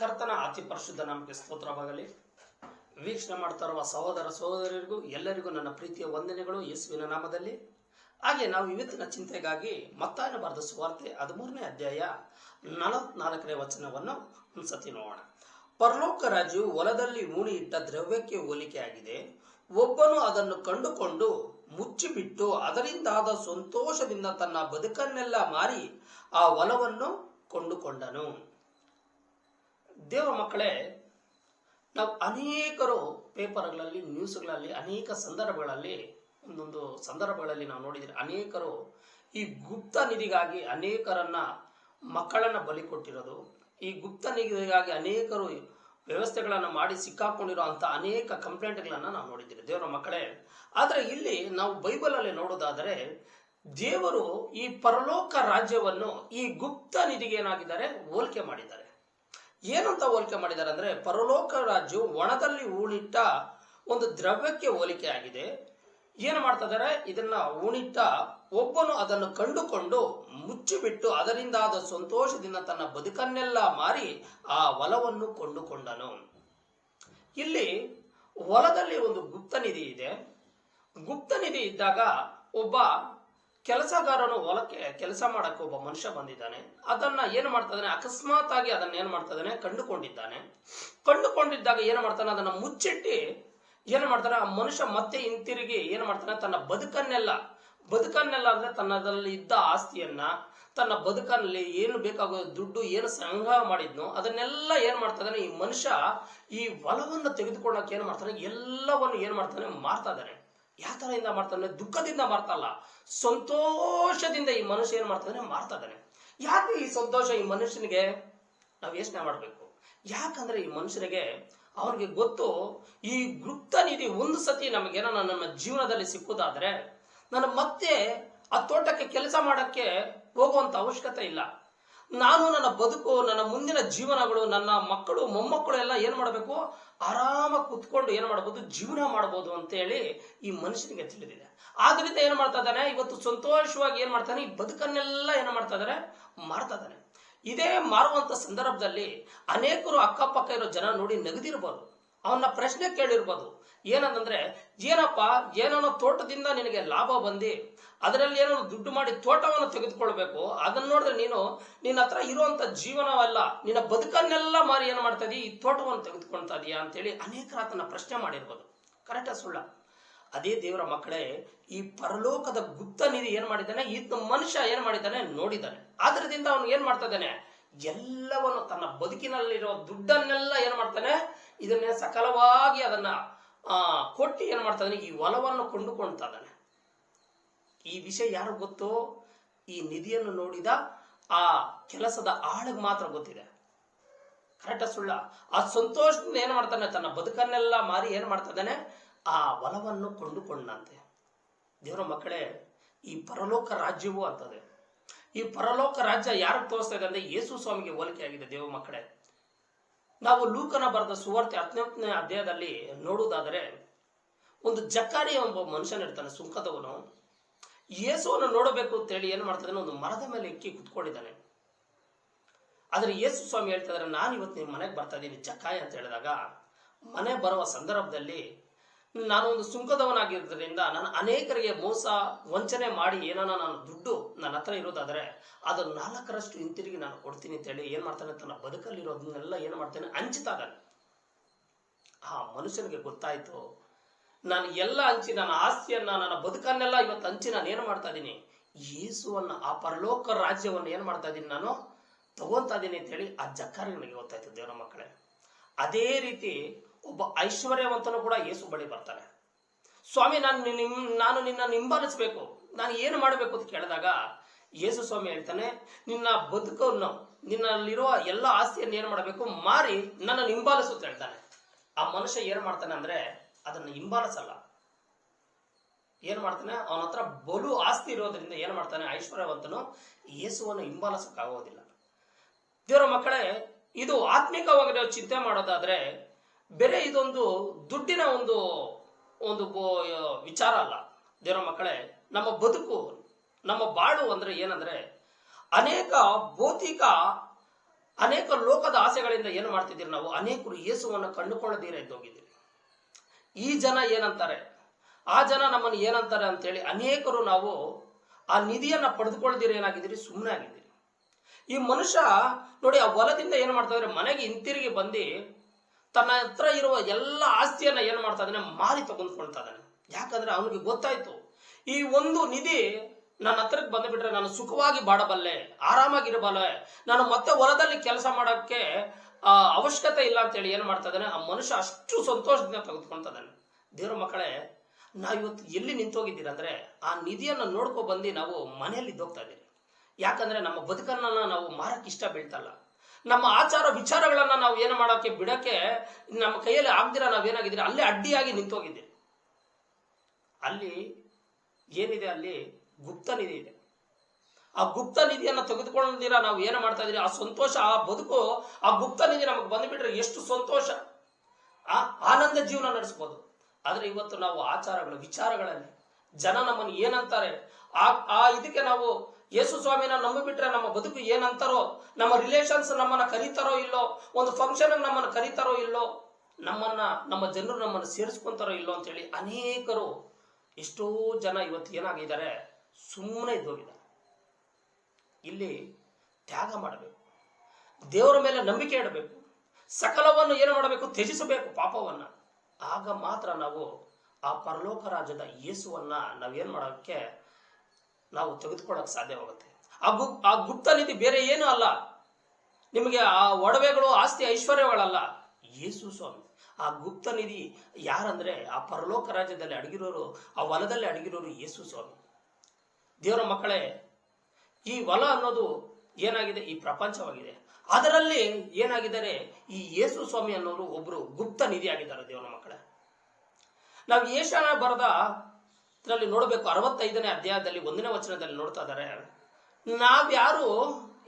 ಕರ್ತನ ಅತಿ ಪರಿಶುದ್ಧ ನಮಗೆ ಸ್ತೋತ್ರವಾಗಲಿ ವೀಕ್ಷಣೆ ಮಾಡ್ತಾ ಇರುವ ಸಹೋದರ ಸಹೋದರಿಯರಿಗೂ ಎಲ್ಲರಿಗೂ ನನ್ನ ಪ್ರೀತಿಯ ವಂದನೆಗಳು ಯೇಸುವಿನ ನಾಮದಲ್ಲಿ. ಹಾಗೆ ನಾವು ಇವತ್ತಿನ ಚಿಂತೆಗಾಗಿ ಮತ್ತಾಯನ ಬರೆದ ಸುವಾರ್ತೆ ಹದಿಮೂರನೇ ಅಧ್ಯಾಯ ನಲವತ್ನಾಲ್ಕನೇ ವಚನವನ್ನು ಒಂದ್ಸತಿ ನೋಡೋಣ. ಪರಲೋಕ ರಾಜ್ಯವು ಹೊಲದಲ್ಲಿ ಉಣಿ ಇಟ್ಟ ದ್ರವ್ಯಕ್ಕೆ ಹೋಲಿಕೆಯಾಗಿದೆ. ಒಬ್ಬನು ಅದನ್ನು ಕಂಡುಕೊಂಡು ಮುಚ್ಚಿಬಿಟ್ಟು ಅದರಿಂದಾದ ಸಂತೋಷದಿಂದ ತನ್ನ ಬದುಕನ್ನೆಲ್ಲ ಮಾರಿ ಆ ಹೊಲವನ್ನು ಕೊಂಡುಕೊಂಡನು. ದೇವರ ಮಕ್ಕಳೇ, ನಾವು ಅನೇಕರು ಪೇಪರ್ಗಳಲ್ಲಿ, ನ್ಯೂಸ್ಗಳಲ್ಲಿ, ಅನೇಕ ಸಂದರ್ಭಗಳಲ್ಲಿ, ಒಂದೊಂದು ಸಂದರ್ಭಗಳಲ್ಲಿ ನಾವು ನೋಡಿದ್ರೆ ಅನೇಕರು ಈ ಗುಪ್ತ ನಿಧಿಗಾಗಿ ಅನೇಕರನ್ನ ಮಕ್ಕಳನ್ನ ಬಲಿ ಕೊಟ್ಟಿರೋದು. ಈ ಗುಪ್ತ ನಿಧಿಗಾಗಿ ಅನೇಕರು ವ್ಯವಸ್ಥೆಗಳನ್ನು ಮಾಡಿ ಸಿಕ್ಕಾಕೊಂಡಿರೋ ಅಂತ ಅನೇಕ ಕಂಪ್ಲೇಂಟ್ಗಳನ್ನ ನಾವು ನೋಡಿದ್ದೀರಿ ದೇವರ ಮಕ್ಕಳೇ. ಆದರೆ ಇಲ್ಲಿ ನಾವು ಬೈಬಲಲ್ಲಿ ನೋಡೋದಾದರೆ, ದೇವರು ಈ ಪರಲೋಕ ರಾಜ್ಯವನ್ನು ಈ ಗುಪ್ತ ನಿಧಿಗೆ ಏನಾಗಿದ್ದಾರೆ, ಹೋಲಿಕೆ ಮಾಡಿದ್ದಾರೆ. ಏನಂತ ಹೋಲಿಕೆ ಮಾಡಿದ್ದಾರೆ ಅಂದ್ರೆ ಪರಲೋಕ ರಾಜ್ಯವು ಒಣದಲ್ಲಿ ಹೂಣಿಟ್ಟ ಒಂದು ದ್ರವ್ಯಕ್ಕೆ ಹೋಲಿಕೆ ಆಗಿದೆ. ಏನು ಮಾಡ್ತಾ ಇದ್ದಾರೆ ಇದನ್ನ ಹೂಣಿಟ್ಟ ಒಬ್ಬನು ಅದನ್ನು ಕಂಡುಕೊಂಡು ಮುಚ್ಚಿಬಿಟ್ಟು ಅದರಿಂದಾದ ಸಂತೋಷದಿಂದ ತನ್ನ ಬದುಕನ್ನೆಲ್ಲ ಮಾರಿ ಆ ಹೊಲವನ್ನು ಕೊಂಡುಕೊಂಡನು. ಇಲ್ಲಿ ಹೊಲದಲ್ಲಿ ಒಂದು ಗುಪ್ತ ನಿಧಿ ಇದೆ. ಗುಪ್ತ ನಿಧಿ ಇದ್ದಾಗ ಒಬ್ಬ ಕೆಲಸಗಾರನು ಹೊಲಕ್ಕೆ ಕೆಲಸ ಮಾಡಕ್ಕೆ ಒಬ್ಬ ಮನುಷ್ಯ ಬಂದಿದ್ದಾನೆ. ಅದನ್ನ ಏನು ಮಾಡ್ತಾ ಅಕಸ್ಮಾತ್ ಆಗಿ ಅದನ್ನ ಏನ್ ಮಾಡ್ತಾ ಕಂಡುಕೊಂಡಿದ್ದಾನೆ. ಕಂಡುಕೊಂಡಿದ್ದಾಗ ಏನು ಮಾಡ್ತಾನೆ? ಅದನ್ನ ಮುಚ್ಚಿಟ್ಟಿ ಏನು ಮಾಡ್ತಾನೆ? ಆ ಮನುಷ್ಯ ಮತ್ತೆ ಹಿಂತಿರುಗಿ ಏನು ಮಾಡ್ತಾನೆ? ತನ್ನ ಬದುಕನ್ನೆಲ್ಲ ಬದುಕನ್ನೆಲ್ಲ ಅಂದ್ರೆ ತನ್ನದಲ್ಲಿ ಇದ್ದ ಆಸ್ತಿಯನ್ನ, ತನ್ನ ಬದುಕಲ್ಲಿ ಏನು ಬೇಕಾಗೋ ದುಡ್ಡು, ಏನು ಸಂಗ್ರಹ ಮಾಡಿದ್ನೋ, ಅದನ್ನೆಲ್ಲ ಏನ್ ಮಾಡ್ತಾ ಈ ಮನುಷ್ಯ ಈ ಹೊಲವನ್ನು ತೆಗೆದುಕೊಳ್ಳಕ್ಕೆ ಏನ್ ಮಾಡ್ತಾನೆ? ಎಲ್ಲವನ್ನು ಏನ್ ಮಾಡ್ತಾನೆ? ಮಾರ್ತಾ ಇದ್ದಾನೆ. ಯಾವ ತರದಿಂದ ಮಾಡ್ತಾನೆ ದುಃಖದಿಂದ ಮಾಡ್ತಲ್ಲ ಸಂತೋಷದಿಂದ ಈ ಮನುಷ್ಯ ಏನ್ ಮಾಡ್ತಾನೆ ಮಾಡ್ತಾ ಯಾಕೆ ಈ ಸಂತೋಷ ಈ ಮನುಷ್ಯನಿಗೆ? ನಾವು ಯೋಚನೆ ಮಾಡಬೇಕು. ಯಾಕಂದ್ರೆ ಈ ಮನುಷ್ಯನಿಗೆ ಅವ್ರಿಗೆ ಗೊತ್ತು, ಈ ಗುಪ್ತ ನಿಧಿ ಒಂದು ಸತಿ ನಮಗೇನೋ ನನ್ನ ಜೀವನದಲ್ಲಿ ಸಿಕ್ಕುದಾದ್ರೆ ನಾನು ಮತ್ತೆ ಆ ತೋಟಕ್ಕೆ ಕೆಲಸ ಮಾಡಕ್ಕೆ ಹೋಗುವಂತ ಅವಶ್ಯಕತೆ ಇಲ್ಲ. ನಾನು ನನ್ನ ಬದುಕು, ನನ್ನ ಮುಂದಿನ ಜೀವನಗಳು, ನನ್ನ ಮಕ್ಕಳು, ಮೊಮ್ಮಕ್ಕಳು ಎಲ್ಲ ಏನ್ ಮಾಡಬೇಕು? ಆರಾಮಾಗಿ ಕುತ್ಕೊಂಡು ಏನು ಮಾಡಬಹುದು ಜೀವನ ಮಾಡಬಹುದು ಅಂತ ಹೇಳಿ ಈ ಮನುಷ್ಯನಿಗೆ ತಿಳಿದಿದೆ. ಆದ್ರಿಂದ ಏನು ಮಾಡ್ತಾ ಇದ್ದಾನೆ? ಇವತ್ತು ಸಂತೋಷವಾಗಿ ಏನು ಮಾಡ್ತಾನೆ? ಈ ಬದುಕನ್ನೆಲ್ಲ ಏನು ಮಾಡ್ತಾ ಇದ್ದಾರೆ ಮಾರ್ತಾ ಇದ್ದಾನೆ. ಇದೇ ಮಾರುವಂತ ಸಂದರ್ಭದಲ್ಲಿ ಅನೇಕರು ಅಕ್ಕಪಕ್ಕ ಇರೋ ಜನ ನೋಡಿ ನಗದಿರ್ಬೋದು. ಅವನ್ನ ಪ್ರಶ್ನೆ ಕೇಳಿರ್ಬೋದು. ಏನಂತಂದ್ರೆ ಏನಪ್ಪ? ಏನೋ ತೋಟದಿಂದ ನಿನಗೆ ಲಾಭ ಬಂದಿ. ಅದರಲ್ಲಿ ಏನೋ ದುಡ್ಡು ಮಾಡಿ ತೋಟವನ್ನು ತೆಗೆದುಕೊಳ್ಬೇಕು. ಅದನ್ನ ನೋಡಿದ್ರೆ ನೀನು, ನಿನ್ನ ಹತ್ರ ಇರುವಂತ ಜೀವನವಲ್ಲ, ನಿನ್ನ ಬದುಕನ್ನೆಲ್ಲ ಮಾರಿ ಏನ್ ಮಾಡ್ತಾ ಈ ತೋಟವನ್ನು ತೆಗೆದುಕೊಳ್ತಾ ಇದೀಯಾ ಅಂತೇಳಿ ಅನೇಕ ಆತನ ಪ್ರಶ್ನೆ ಮಾಡಿರ್ಬೋದು. ಕರೆಕ್ಟಾ ಸುಳ್ಳ? ಅದೇ ದೇವರ ಮಕ್ಕಳೇ, ಈ ಪರಲೋಕದ ಗುಪ್ತ ನಿಧಿ ಏನ್ ಮಾಡಿದ್ದಾನೆ? ಈ ಮನುಷ್ಯ ಏನ್ ಮಾಡಿದ್ದಾನೆ? ನೋಡಿದ್ದಾನೆ. ಆದ್ರದಿಂದ ಅವನು ಏನ್ ಮಾಡ್ತಾ ಇದ್ದಾನೆ? ಎಲ್ಲವನ್ನು ತನ್ನ ಬದುಕಿನಲ್ಲಿರೋ ದುಡ್ಡನ್ನೆಲ್ಲ ಏನ್ ಮಾಡ್ತಾನೆ? ಇದನ್ನೇ ಸಕಲವಾಗಿ ಅದನ್ನ, ಆ, ಕೊಟ್ಟು ಏನ್ ಮಾಡ್ತಾ ಈ ಹೊಲವನ್ನು ಕೊಂಡುಕೊಳ್ತಾ ಇದ್ದಾನೆ. ಈ ವಿಷಯ ಯಾರು ಗೊತ್ತು ಈ ನಿಧಿಯನ್ನು ನೋಡಿದ ಆ ಕೆಲಸದ ಆಳಿಗೆ ಮಾತ್ರ ಗೊತ್ತಿದೆ. ಕರೆಕ್ಟ ಸುಳ್ಳ. ಆ ಸಂತೋಷದಿಂದ ಏನ್ ಮಾಡ್ತಾನೆ? ತನ್ನ ಬದುಕನ್ನೆಲ್ಲ ಮಾರಿ ಏನ್ ಮಾಡ್ತಾ ಆ ಒಲವನ್ನು ಕೊಂಡುಕೊಂಡಂತೆ. ದೇವರ ಮಕ್ಕಳೇ, ಈ ಪರಲೋಕ ರಾಜ್ಯವೂ ಅಂತದೆ. ಈ ಪರಲೋಕ ರಾಜ್ಯ ಯಾರಿಗೆ ತೋರಿಸ್ತಾ ಇದೆ ಅಂದ್ರೆ ಯೇಸು ಸ್ವಾಮಿಗೆ ಹೋಲಿಕೆ ಆಗಿದೆ ದೇವ ಮಕ್ಕಳೇ. ನಾವು ಲೂಕನ ಬರೆದ ಸುವಾರ್ತೆ ಹತ್ತನೇ ಅಧ್ಯಾಯದಲ್ಲಿ ನೋಡುವುದಾದರೆ, ಒಂದು ಜಕ್ಕಾರಿ ಎಂಬ ಮನುಷ್ಯನಿರ್ತಾನೆ, ಸುಂಕದವನು. ಯೇಸುವನ್ನು ನೋಡಬೇಕು ಅಂತ ಹೇಳಿ ಏನು ಮಾಡ್ತಾನೆ ಒಂದು ಮರದ ಮೇಲೆ ಎಕ್ಕಿ ಕುತ್ಕೊಂಡಿದ್ದಾನೆ. ಆದರೆ ಯೇಸು ಸ್ವಾಮಿ ಹೇಳ್ತಾ ಇದ್ರೆ, ನಾನು ಇವತ್ತು ನಿಮ್ಮ ಮನೆಗೆ ಬರ್ತಾ ಇದ್ದೀನಿ, ಚಕಾಯ ಅಂತ ಹೇಳಿದಾಗ, ಮನೆ ಬರುವ ಸಂದರ್ಭದಲ್ಲಿ ನಾನು ಒಂದು ಸುಂಕದವನಾಗಿರೋದ್ರಿಂದ ನಾನು ಅನೇಕರಿಗೆ ಮೋಸ, ವಂಚನೆ ಮಾಡಿ ಏನಾನ ನಾನು ದುಡ್ಡು ನನ್ನ ಹತ್ರ ಇರೋದಾದ್ರೆ, ಅದು ನಾಲ್ಕರಷ್ಟು ಹಿಂತಿರುಗಿ ನಾನು ಕೊಡ್ತೀನಿ ಅಂತ ಹೇಳಿ ಏನ್ ಮಾಡ್ತಾನೆ? ತನ್ನ ಬದುಕಲ್ಲಿರೋದನ್ನೆಲ್ಲ ಏನು ಮಾಡ್ತಾನೆ? ಹಂಚ್ತಾ ಆ ಮನುಷ್ಯನಿಗೆ ಗೊತ್ತಾಯ್ತು ನಾನು ಎಲ್ಲ ಹಂಚಿ ನನ್ನ ಆಸ್ತಿಯನ್ನ, ನನ್ನ ಬದುಕನ್ನೆಲ್ಲ ಇವತ್ತು ಹಂಚಿ ನಾನು ಏನು ಮಾಡ್ತಾ ಇದ್ದೀನಿ ಯೇಸುವನ್ನ, ಆ ಪರಲೋಕ ರಾಜ್ಯವನ್ನು ಏನು ಮಾಡ್ತಾ ಇದ್ದೀನಿ ನಾನು? ತಗೊಂತಾ ಇದ್ದೀನಿ ಅಂತ ಹೇಳಿ ಆ ಜಕ್ಕಾರಿ ನನಗೆ ಗೊತ್ತಾಯ್ತು ದೇವರ ಮಕ್ಕಳೇ. ಅದೇ ರೀತಿ ಒಬ್ಬ ಐಶ್ವರ್ಯವಂತನು ಕೂಡ ಯೇಸು ಬಳಿ ಬರ್ತಾನೆ. ಸ್ವಾಮಿ, ನಾನು ನಿಮ್, ನಾನು ನಿನ್ನ ನಿಂಬಾಲಿಸ್ಬೇಕು ನಾನು ಏನು ಮಾಡಬೇಕು ಅಂತ ಕೇಳಿದಾಗ ಯೇಸು ಸ್ವಾಮಿ ಹೇಳ್ತಾನೆ, ನಿನ್ನ ಬದುಕನ್ನು, ನಿನ್ನಲ್ಲಿರುವ ಎಲ್ಲ ಆಸ್ತಿಯನ್ನು ಏನು ಮಾಡಬೇಕು? ಮಾರಿ ನನ್ನ ಹಿಂಬಾಲಿಸು ಅಂತ ಹೇಳ್ತಾನೆ. ಆ ಮನುಷ್ಯ ಏನು ಮಾಡ್ತಾನೆ ಅಂದ್ರೆ ಅದನ್ನ ಹಿಂಬಾಲಿಸಲ್ಲ. ಏನ್ ಮಾಡ್ತಾನೆ? ಅವನ ಹತ್ರ ಬಲು ಆಸ್ತಿ ಇರೋದ್ರಿಂದ ಏನ್ ಮಾಡ್ತಾನೆ? ಐಶ್ವರ್ಯವಂತನು ಯೇಸುವನ್ನು ಹಿಂಬಾಲಿಸಕ್ಕಾಗೋದಿಲ್ಲ. ದೇವರ ಮಕ್ಕಳೇ, ಇದು ಆತ್ಮಿಕವಾಗಿ ನಾವು ಚಿಂತೆ ಮಾಡೋದಾದ್ರೆ ಬೇರೆ ಇದೊಂದು ದುಡ್ಡಿನ ಒಂದು ಒಂದು ವಿಚಾರ ಅಲ್ಲ. ದೇವರ ಮಕ್ಕಳೇ, ನಮ್ಮ ಬದುಕು, ನಮ್ಮ ಬಾಳು ಅಂದ್ರೆ ಏನಂದ್ರೆ ಅನೇಕ ಭೌತಿಕ, ಅನೇಕ ಲೋಕದ ಆಸೆಗಳಿಂದ ಏನು ಮಾಡ್ತಿದ್ದೀರಿ ನಾವು? ಅನೇಕರು ಯೇಸುವನ್ನು ಕಂಡುಕೊಳ್ಳದಿರ ಇದ್ದೋಗಿದ್ದೀರಿ ಈ ಜನ ಏನಂತಾರೆ? ಆ ಜನ ನಮ್ಮನ್ನು ಏನಂತಾರೆ ಅಂತೇಳಿ ಅನೇಕರು ನಾವು ಆ ನಿಧಿಯನ್ನ ಪಡೆದುಕೊಳ್ಳದಿರ ಏನಾಗಿದ್ದೀರಿ? ಸುಮ್ಮನೆ ಆಗಿದ್ದೀರಿ. ಈ ಮನುಷ್ಯ ನೋಡಿ, ಆ ಹೊಲದಿಂದ ಏನು ಮಾಡ್ತಾ ಇದ್ರೆ? ಮನೆಗೆ ಹಿಂತಿರುಗಿ ಬಂದು ತನ್ನ ಹತ್ರ ಇರುವ ಎಲ್ಲ ಆಸ್ತಿಯನ್ನ ಏನು ಮಾಡ್ತಾ ಇದ್ದಾನೆ ಮಾರಿ ತಗೊಂಡ್ಕೊಳ್ತಾ ಇದ್ದಾನೆ ಯಾಕಂದ್ರೆ ಅವನಿಗೆ ಗೊತ್ತಾಯ್ತು, ಈ ಒಂದು ನಿಧಿ ನನ್ನ ಹತ್ರಕ್ಕೆ ಬಂದುಬಿಟ್ರೆ ನಾನು ಸುಖವಾಗಿ ಬಾಡಬಲ್ಲೆ ಆರಾಮಾಗಿರಬಲ್ಲೆ, ನಾನು ಮತ್ತೆ ಹೊಲದಲ್ಲಿ ಕೆಲಸ ಮಾಡೋಕ್ಕೆ ಆ, ಅವಶ್ಯಕತೆ ಇಲ್ಲ ಅಂತ ಹೇಳಿ ಏನ್ ಮಾಡ್ತಾ ಇದ್ದಾನೆ? ಆ ಮನುಷ್ಯ ಅಷ್ಟು ಸಂತೋಷದಿಂದ ತೆಗೆದುಕೊಂತದಾನೆ ದೇವ್ರ ಮಕ್ಕಳೇ ನಾವು ಇವತ್ತು ಎಲ್ಲಿ ನಿಂತೋಗಿದ್ದೀರಿ ಅಂದ್ರೆ ಆ ನಿಧಿಯನ್ನು ನೋಡ್ಕೊ ಬಂದು ನಾವು ಮನೆಯಲ್ಲಿ ಇದ್ದೋಗ್ತಾ ಇದ್ದೀವಿ ಯಾಕಂದ್ರೆ ನಮ್ಮ ಬದುಕನ್ನ ನಾವು ಮಾರಕ್ಕೆ ಇಷ್ಟ ಬೀಳ್ತಲ್ಲ ನಮ್ಮ ಆಚಾರ ವಿಚಾರಗಳನ್ನ ನಾವು ಏನು ಮಾಡೋಕೆ ಬಿಡಕ್ಕೆ ನಮ್ಮ ಕೈಯಲ್ಲಿ ಆಗ್ದಿರ ನಾವೇನಾಗಿದ್ದೀರಿ? ಅಲ್ಲೇ ಅಡ್ಡಿಯಾಗಿ ನಿಂತೋಗಿದ್ದೀರಿ. ಅಲ್ಲಿ ಏನಿದೆ ಅಲ್ಲಿ ಗುಪ್ತ ನಿಧಿ ಇದೆ. ಆ ಗುಪ್ತ ನಿಧಿಯನ್ನು ತೆಗೆದುಕೊಂಡಿರ ನಾವು ಏನು ಮಾಡ್ತಾ ಇದ್ದೀರಿ ಆ ಸಂತೋಷ, ಆ ಬದುಕು, ಆ ಗುಪ್ತ ನಿಧಿ ನಮಗೆ ಬಂದುಬಿಟ್ರೆ ಎಷ್ಟು ಸಂತೋಷ? ಆ ಆನಂದ ಜೀವನ ನಡೆಸ್ಬೋದು. ಆದ್ರೆ ಇವತ್ತು ನಾವು ಆಚಾರಗಳು, ವಿಚಾರಗಳಲ್ಲಿ ಜನ ನಮ್ಮನ್ನು ಏನಂತಾರೆ? ಆ ಆ ಇದಕ್ಕೆ ನಾವು ಯೇಸು ಸ್ವಾಮಿನ ನಂಬಿಬಿಟ್ರೆ ನಮ್ಮ ಬದುಕು ಏನಂತಾರೋ, ನಮ್ಮ ರಿಲೇಷನ್ಸ್ ನಮ್ಮನ್ನ ಕರೀತಾರೋ ಇಲ್ಲೋ, ಒಂದು ಫಂಕ್ಷನ್ ನಮ್ಮನ್ನ ಕರೀತಾರೋ ಇಲ್ಲೋ, ನಮ್ಮನ್ನ, ನಮ್ಮ ಜನರು ನಮ್ಮನ್ನು ಸೇರಿಸ್ಕೊಂತಾರೋ ಇಲ್ಲೋ ಅಂತೇಳಿ ಅನೇಕರು ಎಷ್ಟೋ ಜನ ಇವತ್ತು ಏನಾಗಿದ್ದಾರೆ? ಸುಮ್ಮನೆ ಇದ್ದೋಗಿದ್ದಾರೆ ಇಲ್ಲಿ ತ್ಯಾಗ ಮಾಡಬೇಕು. ದೇವರ ಮೇಲೆ ನಂಬಿಕೆ ಇಡಬೇಕು. ಸಕಲವನ್ನು ಏನು ಮಾಡಬೇಕು? ತ್ಯಜಿಸಬೇಕು ಪಾಪವನ್ನು. ಆಗ ಮಾತ್ರ ನಾವು ಆ ಪರಲೋಕ ರಾಜ್ಯದ ಯೇಸುವನ್ನ ನಾವೇನು ಮಾಡೋಕ್ಕೆ ನಾವು ತೆಗೆದುಕೊಳ್ಳೋಕೆ ಸಾಧ್ಯವಾಗುತ್ತೆ. ಆ ಗು, ಆ ಗುಪ್ತ ನಿಧಿ ಬೇರೆ ಏನೂ ಅಲ್ಲ. ನಿಮಗೆ ಆ ಒಡವೆಗಳು, ಆಸ್ತಿ, ಐಶ್ವರ್ಯಗಳಲ್ಲ. ಯೇಸು ಸ್ವಾಮಿ, ಆ ಗುಪ್ತ ನಿಧಿ ಯಾರಂದ್ರೆ ಆ ಪರಲೋಕ ರಾಜ್ಯದಲ್ಲಿ ಅಡಗಿರೋರು, ಆ ಹೊಲದಲ್ಲಿ ಅಡಗಿರೋರು ಯೇಸು ಸ್ವಾಮಿ. ದೇವರ ಮಕ್ಕಳೇ ಈ ಹೊಲ ಅನ್ನೋದು ಏನಾಗಿದೆ? ಈ ಪ್ರಪಂಚವಾಗಿದೆ. ಅದರಲ್ಲಿ ಏನಾಗಿದ್ದಾರೆ? ಈ ಯೇಸು ಸ್ವಾಮಿ ಅನ್ನೋರು ಒಬ್ರು ಗುಪ್ತ ನಿಧಿ ಆಗಿದ್ದಾರೆ ದೇವನ ಮಕ್ಕಳ. ನಾವು ಏಷಾನ ಬರದ ನೋಡಬೇಕು. ಅರವತ್ತೈದನೇ ಅಧ್ಯಾಯದಲ್ಲಿ, ಒಂದನೇ ವಚನದಲ್ಲಿ ನೋಡ್ತಾ ಇದ್ದಾರೆ. ನಾವ್ಯಾರು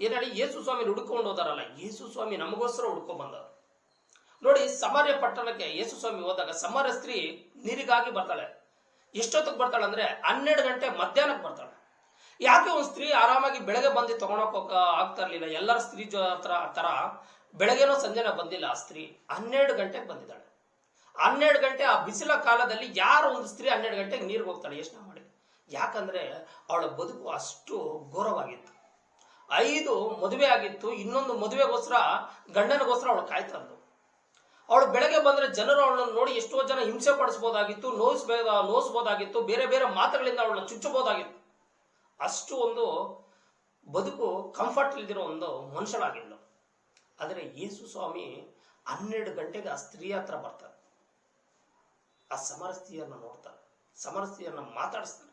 ಏನಾಗಿ ಯೇಸು ಸ್ವಾಮಿ ಹುಡ್ಕೊಂಡು ಹೋದಾರಲ್ಲ, ಯೇಸು ಸ್ವಾಮಿ ನಮಗೋಸ್ಕರ ಹುಡ್ಕೊಂಡ್ ಬಂದವರು. ನೋಡಿ, ಸಮಾರ್ಯ ಪಟ್ಟಣಕ್ಕೆ ಯೇಸು ಸ್ವಾಮಿ ಹೋದಾಗ ಸಮರ ಸ್ತ್ರೀ ನೀರಿಗಾಗಿ ಬರ್ತಾಳೆ. ಎಷ್ಟೊತ್ತಿಗೆ ಬರ್ತಾಳೆ ಅಂದ್ರೆ ಹನ್ನೆರಡು ಗಂಟೆ ಮಧ್ಯಾಹ್ನಕ್ಕೆ ಬರ್ತಾಳೆ. ಯಾಕೆ ಒಂದು ಸ್ತ್ರೀ ಆರಾಮಾಗಿ ಬೆಳಗ್ಗೆ ಬಂದು ತಗೊಳಕ್ ಆಗ್ತಾ ಇರ್ಲಿಲ್ಲ? ಎಲ್ಲರ ಸ್ತ್ರೀ ಜೊ- ತರ ಬೆಳಗ್ಗೆನೋ ಸಂಜೆನ ಬಂದಿಲ್ಲ ಆ ಸ್ತ್ರೀ. ಹನ್ನೆರಡು ಗಂಟೆಗೆ ಬಂದಿದ್ದಾಳೆ. ಹನ್ನೆರಡು ಗಂಟೆ ಆ ಬಿಸಿಲ ಕಾಲದಲ್ಲಿ ಯಾರು ಒಂದು ಸ್ತ್ರೀ ಹನ್ನೆರಡು ಗಂಟೆಗೆ ನೀರಿಗೆ ಹೋಗ್ತಾಳೆ? ಯೋಚನೆ ಮಾಡಿ. ಯಾಕಂದ್ರೆ ಅವಳ ಬದುಕು ಅಷ್ಟು ಘೋರವಾಗಿತ್ತು. ಐದು ಮದುವೆ ಆಗಿತ್ತು, ಇನ್ನೊಂದು ಮದುವೆಗೋಸ್ಕರ ಗಂಡನಿಗೋಸ್ಕರ ಅವಳು ಕಾಯ್ತಾ ಇದ್ಲು. ಅವಳು ಬೆಳಗ್ಗೆ ಬಂದ್ರೆ ಜನರು ಅವಳನ್ನು ನೋಡಿ ಎಷ್ಟೋ ಜನ ಹಿಂಸೆ ಪಡಿಸ್ಬೋದಾಗಿತ್ತು ನೋಯಿಸ್ಬೇಕ ನೋಯಿಸ್ಬೋದಾಗಿತ್ತು, ಬೇರೆ ಬೇರೆ ಮಾತುಗಳಿಂದ ಅವಳನ್ನ ಚುಚ್ಚಬಹುದಾಗಿತ್ತು ಅಷ್ಟು ಒಂದು ಬದುಕು ಕಂಫರ್ಟ್ ಇಲ್ದಿರೋ ಒಂದು ಮನುಷ್ಯನಾಗಿದ್ದು ಆದರೆ ಯೇಸು ಸ್ವಾಮಿ ಹನ್ನೆರಡು ಗಂಟೆಗೆ ಆ ಸ್ತ್ರೀ ಹತ್ರ ಬರ್ತಾರೆ. ಆ ಸಮರಸ್ತಿಯನ್ನು ನೋಡ್ತಾರೆ. ಸಮರಸ್ತಿಯನ್ನು ಮಾತಾಡಿಸ್ತಾರೆ.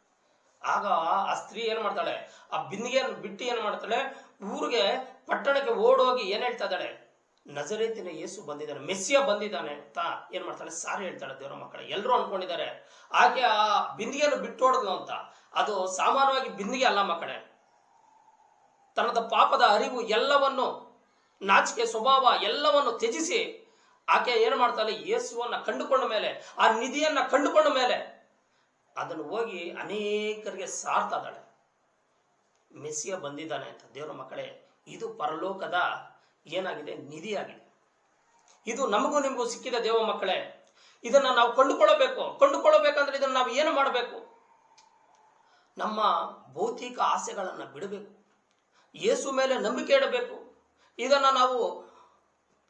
ಆಗ ಆ ಸ್ತ್ರೀ ಏನು ಮಾಡ್ತಾಳೆ? ಆ ಬಿಂದಿಗೆಯನ್ನು ಬಿಟ್ಟು ಏನು ಮಾಡ್ತಾಳೆ? ಊರಿಗೆ, ಪಟ್ಟಣಕ್ಕೆ ಓಡೋಗಿ ಏನು ಹೇಳ್ತಾ ಇದ್ದಾಳೆ? ನಜರೇತಿನ ಯೇಸು ಬಂದಿದ್ದಾನೆ. ಮೆಸ್ಸಿಯ ಬಂದಿದ್ದಾನೆ ಅಂತ ಏನ್ ಮಾಡ್ತಾಳೆ? ಸಾರಿ ಹೇಳ್ತಾಳೆ ದೇವರ ಮಕ್ಕಳ. ಎಲ್ಲರೂ ಅನ್ಕೊಂಡಿದ್ದಾರೆ. ಆಕೆ ಆ ಬಿಂದಿಗೆಯನ್ನು ಬಿಟ್ಟು ಅಂತ. ಅದು ಸಾಮಾನ್ಯವಾಗಿ ಬಿಂದಿಗೆ ಅಲ್ಲ ಮಕ್ಕಳೇ. ತನ್ನದ ಪಾಪದ ಅರಿವು ಎಲ್ಲವನ್ನು, ನಾಚಿಕೆ ಸ್ವಭಾವ ಎಲ್ಲವನ್ನು ತ್ಯಜಿಸಿ ಆಕೆ ಏನು ಮಾಡ್ತಾಳೆ? ಯೇಸುವನ್ನ ಕಂಡುಕೊಂಡ ಮೇಲೆ, ಆ ನಿಧಿಯನ್ನ ಕಂಡುಕೊಂಡ ಮೇಲೆ ಅದನ್ನು ಹೋಗಿ ಅನೇಕರಿಗೆ ಸಾರ್ತಾ ಮೆಸ್ಸಿಯ ಬಂದಿದ್ದಾನೆ ಅಂತ. ದೇವರ ಮಕ್ಕಳೇ, ಇದು ಪರಲೋಕದ ಏನಾಗಿದೆ? ನಿಧಿಯಾಗಿದೆ. ಇದು ನಮಗೂ ನಿಮಗೂ ಸಿಕ್ಕಿದ ದೇವ ಮಕ್ಕಳೇ. ಇದನ್ನ ನಾವು ಕಂಡುಕೊಳ್ಳಬೇಕು. ಕಂಡುಕೊಳ್ಳಬೇಕಂದ್ರೆ ಇದನ್ನು ನಾವು ಏನು ಮಾಡಬೇಕು? ನಮ್ಮ ಭೌತಿಕ ಆಸೆಗಳನ್ನು ಬಿಡಬೇಕು. ಯೇಸು ಮೇಲೆ ನಂಬಿಕೆ ಇಡಬೇಕು. ಇದನ್ನು ನಾವು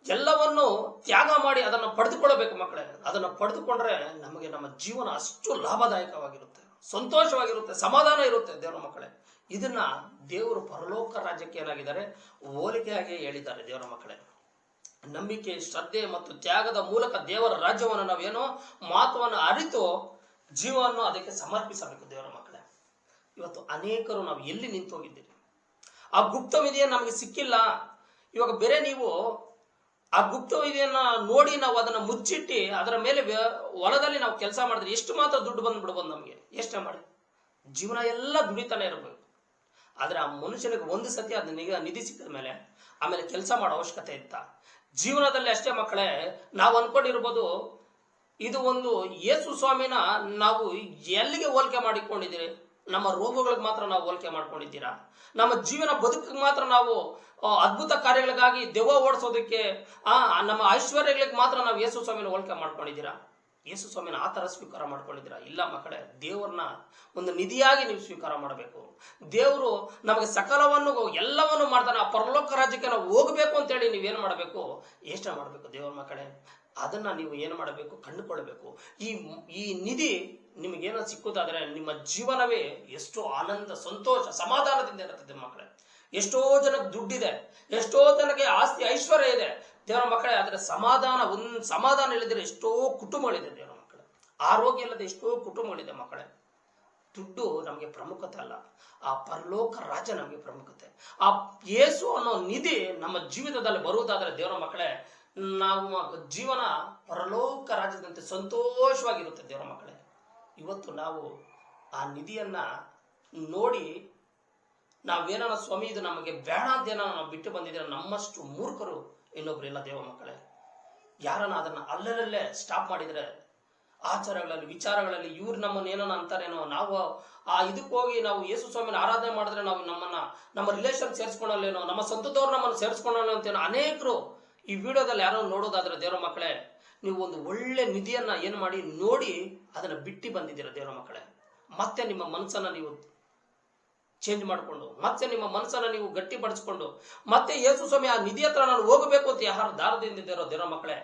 ಎಲ್ಲವನ್ನು ತ್ಯಾಗ ಮಾಡಿ ಅದನ್ನು ಪಡೆದುಕೊಳ್ಳಬೇಕು ಮಕ್ಕಳೇ. ಅದನ್ನು ಪಡೆದುಕೊಂಡ್ರೆ ನಮಗೆ ನಮ್ಮ ಜೀವನ ಅಷ್ಟು ಲಾಭದಾಯಕವಾಗಿರುತ್ತೆ. ಸಂತೋಷವಾಗಿರುತ್ತೆ, ಸಮಾಧಾನ ಇರುತ್ತೆ ದೇವರ ಮಕ್ಕಳೇ. ಇದನ್ನ ದೇವರು ಪರಲೋಕ ರಾಜ್ಯಕ್ಕೆ ಏನಾಗಿದ್ದಾರೆ? ಹೋಲಿಕೆಯಾಗಿ ಹೇಳಿದ್ದಾರೆ ದೇವರ ಮಕ್ಕಳೇ. ನಂಬಿಕೆ, ಶ್ರದ್ಧೆ ಮತ್ತು ತ್ಯಾಗದ ಮೂಲಕ ದೇವರ ರಾಜ್ಯವನ್ನು ನಾವೇನೋ ಮಾತುವನ್ನು ಅರಿತು ಜೀವವನ್ನು ಅದಕ್ಕೆ ಸಮರ್ಪಿಸಬೇಕು ದೇವರ ಮಕ್ಕಳೇ. ಇವತ್ತು ಅನೇಕರು ನಾವು ಎಲ್ಲಿ ನಿಂತು ಹೋಗಿದ್ದೀರಿ? ಆ ಗುಪ್ತ ವಿಧಿಯ ನಮಗೆ ಸಿಕ್ಕಿಲ್ಲ. ಇವಾಗ ಬೇರೆ ನೀವು ಆ ಗುಪ್ತ ವಿಧಿಯನ್ನ ನೋಡಿ ನಾವು ಅದನ್ನ ಮುಚ್ಚಿಟ್ಟು ಅದರ ಮೇಲೆ ಹೊಲದಲ್ಲಿ ನಾವು ಕೆಲಸ ಮಾಡಿದ್ರೆ ಎಷ್ಟು ಮಾತ್ರ ದುಡ್ಡು ಬಂದ್ಬಿಡ್ಬೋದು ನಮಗೆ? ಎಷ್ಟೇ ಮಾಡಿ. ಜೀವನ ಎಲ್ಲ ದುಡಿತಾನೆ ಇರಬೇಕು. ಆದರೆ ಆ ಮನುಷ್ಯನಿಗೆ ಒಂದು ಸತಿ ಅದನ್ನ ನಿಧಿ ಸಿಕ್ಕಿದ ಮೇಲೆ ಆಮೇಲೆ ಕೆಲಸ ಮಾಡೋ ಅವಶ್ಯಕತೆ ಇತ್ತ. ಜೀವನದಲ್ಲಿ ಅಷ್ಟೇ ಮಕ್ಕಳೇ, ನಾವು ಅನ್ಕೊಂಡಿರ್ಬೋದು ಇದು ಒಂದು ಯೇಸು ಸ್ವಾಮಿನ ನಾವು ಎಲ್ಲಿಗೆ ಹೋಲಿಕೆ ಮಾಡಿಕೊಂಡಿದ್ದೀರಿ? ನಮ್ಮ ರೋಗಗಳಿಗೆ ಮಾತ್ರ ನಾವು ಹೋಲಿಕೆ ಮಾಡ್ಕೊಂಡಿದ್ದೀರಾ? ನಮ್ಮ ಜೀವನ ಬದುಕಿಗೆ ಮಾತ್ರ ನಾವು ಅದ್ಭುತ ಕಾರ್ಯಗಳಿಗಾಗಿ ದೆವ್ವ ಓಡಿಸೋದಕ್ಕೆ, ಆ, ನಮ್ಮ ಐಶ್ವರ್ಯಗಳಿಗೆ ಮಾತ್ರ ನಾವು ಯೇಸು ಸ್ವಾಮಿನ ಹೋಲಿಕೆ ಮಾಡ್ಕೊಂಡಿದ್ದೀರಾ? ಯೇಸು ಸ್ವಾಮಿನ ಆ ಥರ ಸ್ವೀಕಾರ ಮಾಡ್ಕೊಂಡಿದ್ದೀರಾ? ಇಲ್ಲ ಮಕ್ಕಳೇ, ದೇವರನ್ನ ಒಂದು ನಿಧಿಯಾಗಿ ನೀವು ಸ್ವೀಕಾರ ಮಾಡಬೇಕು. ದೇವರು ನಮಗೆ ಸಕಲವನ್ನು, ಎಲ್ಲವನ್ನು ಮಾಡ್ತಾನೆ, ಆ ಪರಲೋಕ ರಾಜ್ಯಕ್ಕೆ ನಾವು ಹೋಗಬೇಕು ಅಂತೇಳಿ ನೀವೇನು ಮಾಡಬೇಕು? ಯೋಚನೆ ಮಾಡಬೇಕು ದೇವರ ಮಕ್ಕಳೇ. ಅದನ್ನ ನೀವು ಏನು ಮಾಡಬೇಕು? ಕಂಡುಕೊಳ್ಬೇಕು ಈ ಈ ನಿಧಿ ನಿಮಗೇನೋ ಸಿಕ್ಕುದಾದರೆ ನಿಮ್ಮ ಜೀವನವೇ ಎಷ್ಟೋ ಆನಂದ, ಸಂತೋಷ, ಸಮಾಧಾನದಿಂದ ಇರುತ್ತದೆ ಮಕ್ಕಳೇ. ಎಷ್ಟೋ ಜನಕ್ಕೆ ದುಡ್ಡಿದೆ, ಎಷ್ಟೋ ಜನಕ್ಕೆ ಆಸ್ತಿ, ಐಶ್ವರ್ಯ ಇದೆ. ದೇವರ ಮಕ್ಕಳೇ, ಆದರೆ ಸಮಾಧಾನ, ಒಂದ್ ಸಮಾಧಾನ ಇಲ್ಲದಿದ್ರೆ ಎಷ್ಟೋ ಕುಟುಂಬಗಳಿದೆ ದೇವರ ಮಕ್ಕಳೇ. ಆರೋಗ್ಯ ಇಲ್ಲದೆ ಎಷ್ಟೋ ಕುಟುಂಬಗಳಿದೆ ಮಕ್ಕಳೇ. ದುಡ್ಡು ನಮಗೆ ಪ್ರಮುಖತೆ ಅಲ್ಲ. ಆ ಪರಲೋಕ ರಾಜ್ಯ ನಮಗೆ ಪ್ರಮುಖತೆ. ಆ ಯೇಸು ಅನ್ನೋ ನಿಧಿ ನಮ್ಮ ಜೀವಿತದಲ್ಲಿ ಬರುವುದಾದ್ರೆ ದೇವರ ಮಕ್ಕಳೇ, ನಾವು ಜೀವನ ಪರಲೋಕ ರಾಜ್ಯದಂತೆ ಸಂತೋಷವಾಗಿರುತ್ತೆ ದೇವರ ಮಕ್ಕಳೇ. ಇವತ್ತು ನಾವು ಆ ನಿಧಿಯನ್ನ ನೋಡಿ ನಾವೇನಾರ ಸ್ವಾಮಿ, ಇದು ನಮಗೆ ಬೇಡ ಅಂತೇನೋ ನಾವು ಬಿಟ್ಟು ಬಂದಿದ್ರೆ ನಮ್ಮಷ್ಟು ಮೂರ್ಖರು ಇನ್ನೊಬ್ರು ಇಲ್ಲ ದೇವ ಮಕ್ಕಳೇ. ಯಾರನ್ನ ಅದನ್ನ ಅಲ್ಲಲ್ಲೇ ಸ್ಟಾಪ್ ಮಾಡಿದ್ರೆ, ಆಚಾರಗಳಲ್ಲಿ, ವಿಚಾರಗಳಲ್ಲಿ ಇವ್ರು ನಮ್ಮನ್ನ ಏನೋ ಅಂತಾರೇನೋ, ನಾವು ಆ ಇದಕ್ಕೆ ಹೋಗಿ ನಾವು ಯೇಸು ಸ್ವಾಮಿನ ಆರಾಧನೆ ಮಾಡಿದ್ರೆ ನಾವು ನಮ್ಮನ್ನ, ನಮ್ಮ ರಿಲೇಷನ್ ಸೇರಿಸ್ಕೊಳ್ಳಲೇನೋ ನಮ್ಮ ಸ್ವಂತದವ್ರು ನಮ್ಮನ್ನು ಸೇರಿಸ್ಕೊಳ್ಳೋ ಅಂತೇನೋ ಅನೇಕರು ಈ ವಿಡಿಯೋದಲ್ಲಿ ಯಾರೋ ನೋಡೋದಾದ್ರೆ ದೇವರ ಮಕ್ಕಳೇ ನೀವು ಒಂದು ಒಳ್ಳೆ ನಿಧಿಯನ್ನ ಏನು ಮಾಡಿ ನೋಡಿ ಅದನ್ನ ಬಿಟ್ಟು ಬಂದಿದ್ದೀರಾ ದೇವರ ಮಕ್ಕಳೇ? ಮತ್ತೆ ನಿಮ್ಮ ಮನಸ್ಸನ್ನ ನೀವು ಚೇಂಜ್ ಮಾಡಿಕೊಂಡು, ಮತ್ತೆ ನಿಮ್ಮ ಮನಸ್ಸನ್ನ ನೀವು ಗಟ್ಟಿಪಡಿಸ್ಕೊಂಡು, ಮತ್ತೆ ಯೇಸು ಸ್ವಾಮಿ ಆ ನಿಧಿ ಹತ್ರ ನಾನು ಹೋಗಬೇಕು ಅಂತ ಯಾರು ದಾರದಿಂದ ಇರೋ ದೇವರ ಮಕ್ಕಳೇ,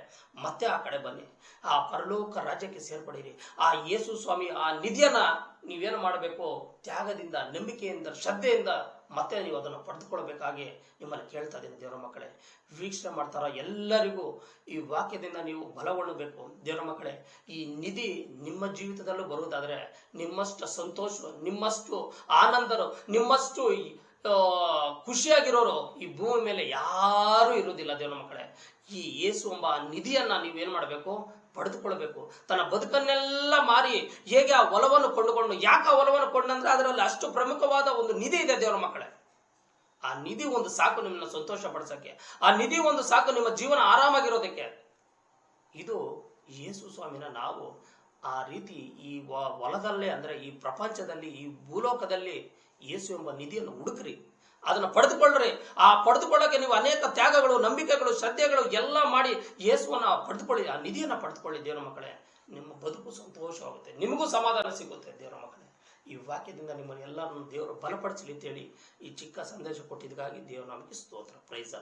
ಮತ್ತೆ ಆ ಕಡೆ ಬನ್ನಿ. ಆ ಪರಲೋಕ ರಾಜ್ಯಕ್ಕೆ ಸೇರ್ಪಡಿರಿ ಆ ಯೇಸು ಸ್ವಾಮಿ ಆ ನಿಧಿಯನ್ನ ನೀವೇನು ಮಾಡಬೇಕು? ತ್ಯಾಗದಿಂದ, ನಂಬಿಕೆಯಿಂದ, ಶ್ರದ್ಧೆಯಿಂದ ಮತ್ತೆ ನೀವು ಅದನ್ನು ಪಡೆದುಕೊಳ್ಬೇಕಾಗಿ ನಿಮ್ಮಲ್ಲಿ ಕೇಳ್ತಾ ಇದ್ದೀನಿ ದೇವರ ಮಕ್ಕಳೇ. ವೀಕ್ಷಣೆ ಮಾಡ್ತಾರ ಎಲ್ಲರಿಗೂ ಈ ವಾಕ್ಯದಿಂದ ನೀವು ಬಲಗೊಳ್ಳಬೇಕು. ದೇವರ ಮಕ್ಕಳೇ, ಈ ನಿಧಿ ನಿಮ್ಮ ಜೀವಿತದಲ್ಲೂ ಬರುವುದಾದ್ರೆ ನಿಮ್ಮಷ್ಟು ಸಂತೋಷ, ನಿಮ್ಮಷ್ಟು ಆನಂದರು, ನಿಮ್ಮಷ್ಟು ಖುಷಿಯಾಗಿರೋರು ಈ ಭೂಮಿ ಮೇಲೆ ಯಾರೂ ಇರುವುದಿಲ್ಲ ದೇವರ ಮಕ್ಕಳೇ. ಈ ಏಸು ಎಂಬ ನಿಧಿಯನ್ನ ನೀವೇನ್ ಮಾಡಬೇಕು? ಪಡೆದುಕೊಳ್ಬೇಕು ತನ್ನ ಬದುಕನ್ನೆಲ್ಲ ಮಾರಿ ಹೇಗೆ ಆ ಒಲವನ್ನು ಕೊಂಡುಕೊಂಡು, ಯಾಕೆ ಆ ಒಲವನ್ನು ಕೊಂಡಂದ್ರೆ ಅದರಲ್ಲಿ ಅಷ್ಟು ಪ್ರಮುಖವಾದ ಒಂದು ನಿಧಿ ಇದೆ ದೇವರ ಮಕ್ಕಳೇ. ಆ ನಿಧಿ ಒಂದು ಸಾಕು ನಿಮ್ಮನ್ನ ಸಂತೋಷ ಆ ನಿಧಿ ಒಂದು ಸಾಕು ನಿಮ್ಮ ಜೀವನ ಆರಾಮಾಗಿರೋದಕ್ಕೆ. ಇದು ಯೇಸು ಸ್ವಾಮಿನ ನಾವು ಆ ರೀತಿ ಈ ಹೊಲದಲ್ಲೇ ಅಂದ್ರೆ ಈ ಪ್ರಪಂಚದಲ್ಲಿ, ಈ ಭೂಲೋಕದಲ್ಲಿ ಯೇಸು ಎಂಬ ನಿಧಿಯನ್ನು ಹುಡುಕ್ರಿ. ಅದನ್ನ ಪಡೆದುಕೊಳ್ಳ್ರಿ. ಆ ಪಡೆದುಕೊಳ್ಳಕ್ಕೆ ನೀವು ಅನೇಕ ತ್ಯಾಗಗಳು, ನಂಬಿಕೆಗಳು, ಶ್ರದ್ಧೆಗಳು ಎಲ್ಲ ಮಾಡಿ ಯೇಸುವನ್ನ ಪಡೆದುಕೊಳ್ಳಿ. ಆ ನಿಧಿಯನ್ನು ಪಡೆದುಕೊಳ್ಳಿ ದೇವರ ಮಕ್ಕಳೇ. ನಿಮ್ಮ ಬದುಕು ಸಂತೋಷವಾಗುತ್ತೆ. ನಿಮಗೂ ಸಮಾಧಾನ ಸಿಗುತ್ತೆ ದೇವರ ಮಕ್ಕಳೇ. ಈ ವಾಕ್ಯದಿಂದ ನಿಮ್ಮನ್ನು ಎಲ್ಲರನ್ನು ದೇವರು ಬಲಪಡಿಸಲಿ ಅಂತೇಳಿ ಈ ಚಿಕ್ಕ ಸಂದೇಶ ಕೊಟ್ಟಿದ್ದಕ್ಕಾಗಿ ದೇವರು ನಮಗೆ ಸ್ತೋತ್ರ. ಪ್ರೈಸ್